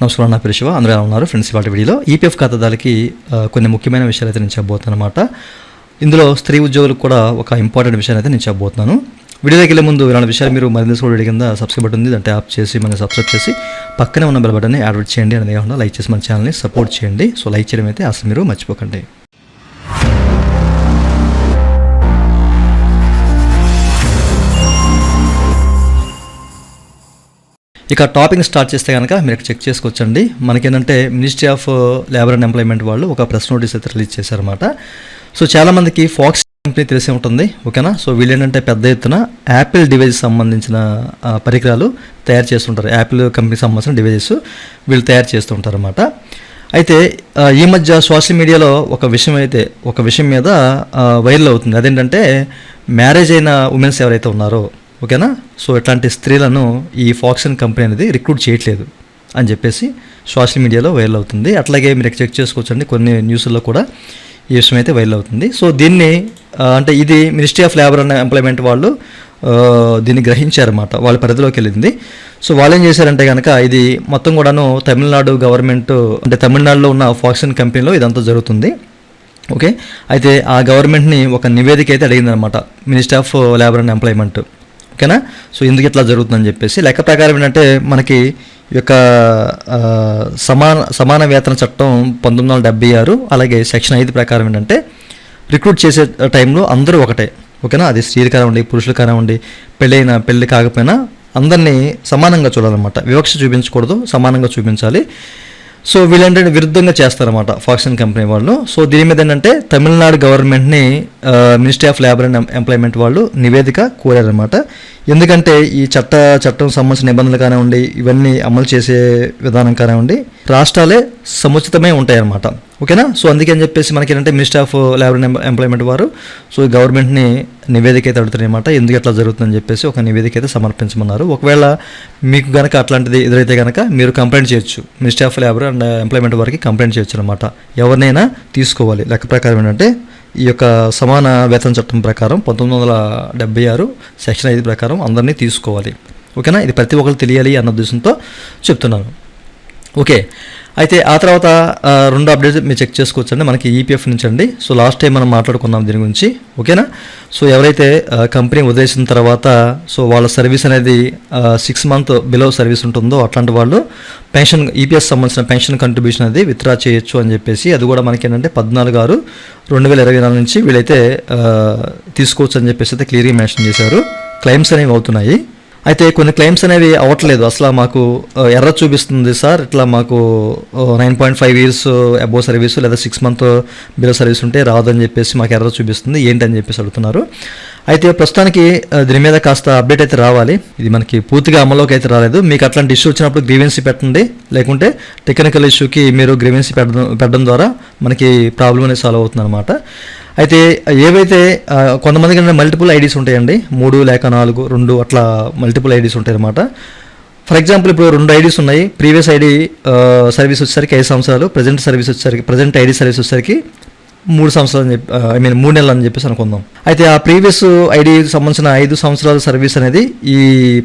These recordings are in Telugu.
నమస్కారం నా పేరు శివ. అందరూ ఎలా ఉన్నారు? ఫ్రెండ్స్ ఇవాళ వీడియోలో ఈపీఎఫ్ ఖాతాదారులకి కొన్ని ముఖ్యమైన విషయాలు అయితే నేను చెప్పబోతున్నాను అనమాట ఇందులో స్త్రీ ఉద్యోగులకు కూడా ఒక ఇంపార్టెంట్ విషయాన్ని అయితే నేను చెప్పబోతున్నాను. వీడియోకి వెళ్ళే ముందు ఇలాంటి విషయాలు మీరు మరింత చూడడం కింద సబ్స్క్రైబ్ బటన్ ఉంది. అంటే యాప్ చేసి మనం సబ్స్క్రైబ్ చేసి పక్కనే ఉన్న బెల్ బటన్ని యాడ్వర్ట్ చేయండి. అనేది కాకుండా లైక్ చేసి మన ఛానల్ని సపోర్ట్ చేయండి. సో లైక్ చేయడం అయితే అసలు మీరు మర్చిపోకండి. ఇక టాపిక్ స్టార్ట్ చేస్తే కనుక మీరు చెక్ చేసుకోవచ్చండి. మనకేంటంటే ministry of uh, labour and employment వాళ్ళు ఒక ప్రెస్ నోటీస్ అయితే రిలీజ్ చేశారన్నమాట. సో చాలామందికి ఫాక్స్ కంపెనీ తెలిసే ఉంటుంది ఓకేనా? సో వీళ్ళు ఏంటంటే పెద్ద ఎత్తున యాపిల్ డివైస్ సంబంధించిన పరికరాలు తయారు చేస్తుంటారు. యాపిల్ కంపెనీకి సంబంధించిన డివైజెస్ వీళ్ళు తయారు చేస్తుంటారు అనమాట అయితే ఈ మధ్య సోషల్ మీడియాలో ఒక విషయం అయితే ఒక విషయం మీద వైరల్ అవుతుంది. అదేంటంటే మ్యారేజ్ అయిన ఉమెన్స్ ఎవరైతే ఉన్నారో ఓకేనా? సో ఇట్లాంటి స్త్రీలను ఈ ఫాక్సన్ కంపెనీ అనేది రిక్రూట్ చేయట్లేదు అని చెప్పేసి సోషల్ మీడియాలో వైరల్ అవుతుంది. అట్లాగే మీరు చెక్ చేసుకోవచ్చండి కొన్ని న్యూస్లో కూడా ఈ విషయం అయితే వైరల్ అవుతుంది. సో దీన్ని అంటే ఇది ministry of labour and employment వాళ్ళు దీన్ని గ్రహించారన్నమాట. వాళ్ళ పరిధిలోకి వెళ్ళింది. సో వాళ్ళు ఏం చేశారంటే కనుక ఇది మొత్తం కూడాను తమిళనాడు గవర్నమెంట్ అంటే తమిళనాడులో ఉన్న ఫాక్సన్ కంపెనీలో ఇదంతా జరుగుతుంది. ఓకే? అయితే ఆ గవర్నమెంట్ని ఒక నివేదిక అయితే అడిగిందనమాట minister of labour and employment. ఓకేనా? సో ఎందుకు ఇట్లా జరుగుతుందని చెప్పేసి లెక్క ప్రకారం ఏంటంటే మనకి ఈ యొక్క సమాన సమాన వేతన చట్టం పంతొమ్మిది వందల డెబ్బై ఆరు అలాగే సెక్షన్ ఐదు ప్రకారం ఏంటంటే రిక్రూట్ చేసే టైంలో అందరూ ఒకటే ఓకేనా? అది స్త్రీలు కానివ్వండి పురుషులు కానివ్వండి పెళ్ళైన పెళ్ళి కాకపోయినా అందరినీ సమానంగా చూడాలన్నమాట. వివక్ష చూపించకూడదు సమానంగా చూపించాలి. సో వీళ్ళంటే విరుద్ధంగా చేస్తారన్నమాట ఫాక్సన్ కంపెనీ వాళ్ళు. సో దీని మీద ఏంటంటే తమిళనాడు గవర్నమెంట్ని ministry of labour and employment వాళ్ళు నివేదిక కోరారన్నమాట. ఎందుకంటే ఈ చట్ట చట్టం సంబంధించిన నిబంధనలు కానివ్వండి ఇవన్నీ అమలు చేసే విధానం కానివ్వండి రాష్ట్రాలే సముచితమే ఉంటాయన్నమాట. ఓకేనా? సో అందుకని చెప్పేసి మనకి ఏంటంటే minister of labour and employment వారు సో గవర్నమెంట్ని నివేదిక అయితే అడుగుతున్నాయన్నమాట ఎందుకు ఎట్లా జరుగుతుందని చెప్పేసి ఒక నివేదిక అయితే సమర్పించమన్నారు. ఒకవేళ మీకు కనుక అట్లాంటిది ఎదురైతే కనుక మీరు కంప్లైంట్ చేయొచ్చు. Minister of labour and employment వారికి కంప్లైంట్ చేయొచ్చు అనమాట ఎవరినైనా తీసుకోవాలి. లెక్క ప్రకారం ఏంటంటే ఈ యొక్క సమాన వేతన చట్టం ప్రకారం పంతొమ్మిది వందల డెబ్బై ఆరు సెక్షన్ ఐదు ప్రకారం అందరినీ తీసుకోవాలి. ఓకేనా? ఇది ప్రతి ఒక్కరు తెలియాలి అన్న ఉద్దేశంతో చెప్తున్నాను. ఓకే. అయితే ఆ తర్వాత రెండు అప్డేట్స్ మీరు చెక్ చేసుకోవచ్చు అండి మనకి ఈపీఎఫ్ నుంచి అండి సో లాస్ట్ టైం మనం మాట్లాడుకున్నాం దీని గురించి. ఓకేనా? సో ఎవరైతే కంపెనీ వదిలేసిన తర్వాత సో వాళ్ళ సర్వీస్ అనేది సిక్స్ మంత్ బిలో సర్వీస్ ఉంటుందో అట్లాంటి వాళ్ళు పెన్షన్ ఈపీఎస్ సంబంధించిన పెన్షన్ కంట్రిబ్యూషన్ అనేది విత్డ్రా చేయొచ్చు అని చెప్పేసి అది కూడా మనకి ఏంటంటే పద్నాలుగు ఆరు రెండు వేల ఇరవై నాలుగు నుంచి వీళ్ళైతే తీసుకోవచ్చు అని చెప్పేసి అయితే క్లియర్గా మెన్షన్ చేశారు. క్లెయిమ్స్ అనేవి అవుతున్నాయి. అయితే కొన్ని క్లెయిమ్స్ అనేవి అవ్వట్లేదు. అసలు మాకు ఎర్ర చూపిస్తుంది సార్. ఇట్లా మాకు nine point five years above service లేదా సిక్స్ మంత్ బిలో సర్వీస్ ఉంటే రాదని చెప్పేసి మాకు ఎర్ర చూపిస్తుంది. ఏంటి అని చెప్పేసి అడుగుతున్నారు. అయితే ప్రస్తుతానికి దీని మీద కాస్త అప్డేట్ అయితే రావాలి. ఇది మనకి పూర్తిగా అమల్లోకి అయితే రాలేదు. మీకు అట్లాంటి ఇష్యూ వచ్చినప్పుడు గ్రీవెన్సీ పెట్టండి. లేకుంటే టెక్నికల్ ఇష్యూకి మీరు గ్రీవెన్సీ పెట్టడం పెట్టడం ద్వారా మనకి ప్రాబ్లం అనేది సాల్వ్ అవుతుంది అనమాట అయితే ఏవైతే కొంతమందికి మల్టిపుల్ ఐడీస్ ఉంటాయండి. మూడు లేక నాలుగు రెండు అట్లా మల్టిపుల్ ఐడీస్ ఉంటాయి అనమాట ఫర్ ఎగ్జాంపుల్ ఇప్పుడు రెండు ఐడీస్ ఉన్నాయి. ప్రీవియస్ ఐడి సర్వీస్ వచ్చేసరికి ఐదు సంవత్సరాలు ప్రజెంట్ సర్వీస్ వచ్చేసరికి ప్రజెంట్ ఐడి సర్వీస్ వచ్చేసరికి మూడు సంవత్సరాలు అని చెప్పి ఐ మీన్ మూడు నెలలు అని చెప్పేసి అనుకుందాం. అయితే ఆ ప్రీవియస్ ఐడి సంబంధించిన ఐదు సంవత్సరాల సర్వీస్ అనేది ఈ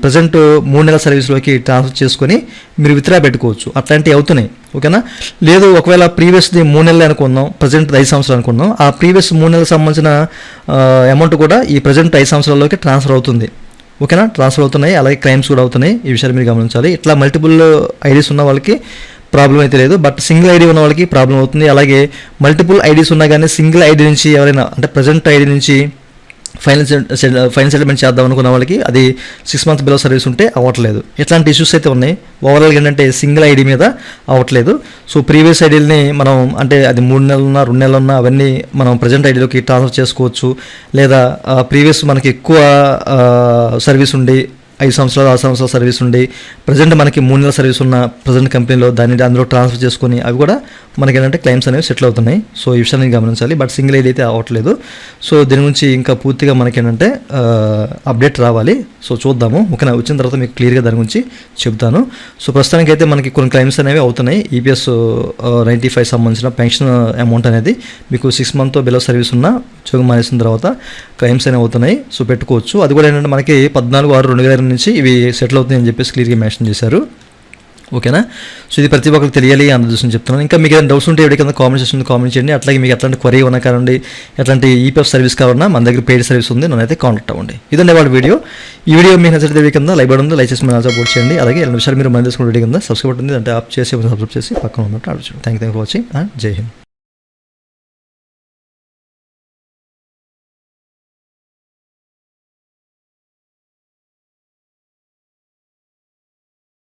ప్రజెంట్ మూడు నెలల సర్వీస్లోకి ట్రాన్స్ఫర్ చేసుకొని మీరు విత్డ్రా పెట్టుకోవచ్చు. అట్లాంటివి అవుతున్నాయి. ఓకేనా? లేదు ఒకవేళ ప్రీవియస్ది మూడు నెలలు అనుకుందాం ప్రజెంట్ ఐదు సంవత్సరాలు అనుకుందాం ఆ ప్రీవియస్ మూడు నెలలకు సంబంధించిన అమౌంట్ కూడా ఈ ప్రజెంట్ ఐదు సంవత్సరాల్లోకి ట్రాన్స్ఫర్ అవుతుంది. ఓకేనా? ట్రాన్స్ఫర్ అవుతున్నాయి అలాగే క్లైమ్స్ కూడా అవుతున్నాయి. ఈ విషయాలు మీరు గమనించాలి. ఇట్లా మల్టిపుల్ ఐడీస్ ఉన్న వాళ్ళకి ప్రాబ్లం అయితే లేదు. బట్ సింగిల్ ఐడి ఉన్న వాళ్ళకి ప్రాబ్లం అవుతుంది. అలాగే మల్టిపుల్ ఐడీస్ ఉన్నా కానీ సింగిల్ ఐడి నుంచి ఎవరైనా అంటే ప్రజెంట్ ఐడి నుంచి ఫైనల్ ఫైనల్ సెటిల్మెంట్ చేద్దాం అనుకున్న వాళ్ళకి అది సిక్స్ మంత్ బిలో సర్వీస్ ఉంటే అవ్వట్లేదు. ఇట్లాంటి ఇష్యూస్ అయితే ఉన్నాయి. ఓవరాల్గా ఏంటంటే సింగిల్ ఐడి మీద అవ్వట్లేదు. సో ప్రీవియస్ ఐడీలని మనం అంటే అది మూడు నెలలు ఉన్నా రెండు నెలలున్నా అవన్నీ మనం ప్రజెంట్ ఐడీలోకి ట్రాన్స్ఫర్ చేసుకోవచ్చు. లేదా ప్రీవియస్ మనకి ఎక్కువ సర్వీస్ ఉండి ఐదు సంవత్సరాలు ఆరు సంవత్సరాల సర్వీస్ ఉండి ప్రజెంట్ మనకి మూడు నెలల సర్వీస్ ఉన్న ప్రజెంట్ కంపెనీలో దాన్ని అందులో ట్రాన్స్ఫర్ చేసుకొని అవి కూడా మనకి ఏంటంటే క్లైమ్స్ అనేవి సెటిల్ అవుతున్నాయి. సో ఈ విషయాన్ని గమనించాలి. బట్ సింగిల్ ఐడి అయితే అవ్వట్లేదు సో దీని గురించి ఇంకా పూర్తిగా మనకి ఏంటంటే అప్డేట్ uh, రావాలి. సో చూద్దాము. ఓకేనా? వచ్చిన తర్వాత మీకు క్లియర్గా దాని గురించి చెప్తాను. సో ప్రస్తుతానికి అయితే మనకి కొన్ని క్లైమ్స్ అనేవి అవుతున్నాయి. ఈపీఎస్ నైంటీ ఫైవ్ సంబంధించిన పెన్షన్ అమౌంట్ అనేది మీకు సిక్స్ మంత్ బిలో సర్వీస్ ఉన్న ఉద్యోగం మానేసిన తర్వాత క్లైమ్స్ అనేవి అవుతున్నాయి. సో పెట్టుకోవచ్చు. అది కూడా ఏంటంటే మనకి పద్నాలుగు ఆరు రెండు వేల నుంచి ఇవి సెటిల్ అవుతాయని చెప్పేసి క్లియర్గా మెన్షన్ చేశారు. ఓకేనా? సో ఇది ప్రతి ఒక్కరికి తెలియాలి అన్న దృష్టిని చెప్తున్నాను. ఇంకా మీకు ఏదైనా డౌట్స్ ఉంటే ఎవరికైనా కామెంట్ సెక్షన్ కామెంట్ చేయండి. అట్లాగే మీకు ఎట్లాంటి క్వరీ ఉన్నా కావండి ఎట్లాంటి ఈపీఎఫ్ సర్వీస్ కావాలన్నా మన దగ్గర పెయిడ్ సర్వీస్ ఉంది నన్ను అయితే కాంటాక్ట్ అవ్వండి. ఇదండి వాళ్ళ వీడియో. ఈ వీడియో మీకు నచ్చితే కింద లైక్ ఉంది లైక్ చేసి మన సపోర్ట్ చేయండి. అలాగే ఎన్ని విషయాలు మీరు మన తీసుకున్న వీడియో కింద సబ్స్క్రైబ్ ఉంటుంది అంటే ఆప్ చేసి సబ్స్క్రైబ్ చేసి పక్కన ఉన్నట్టు ఆలోచన thank you for watching and జై హింద్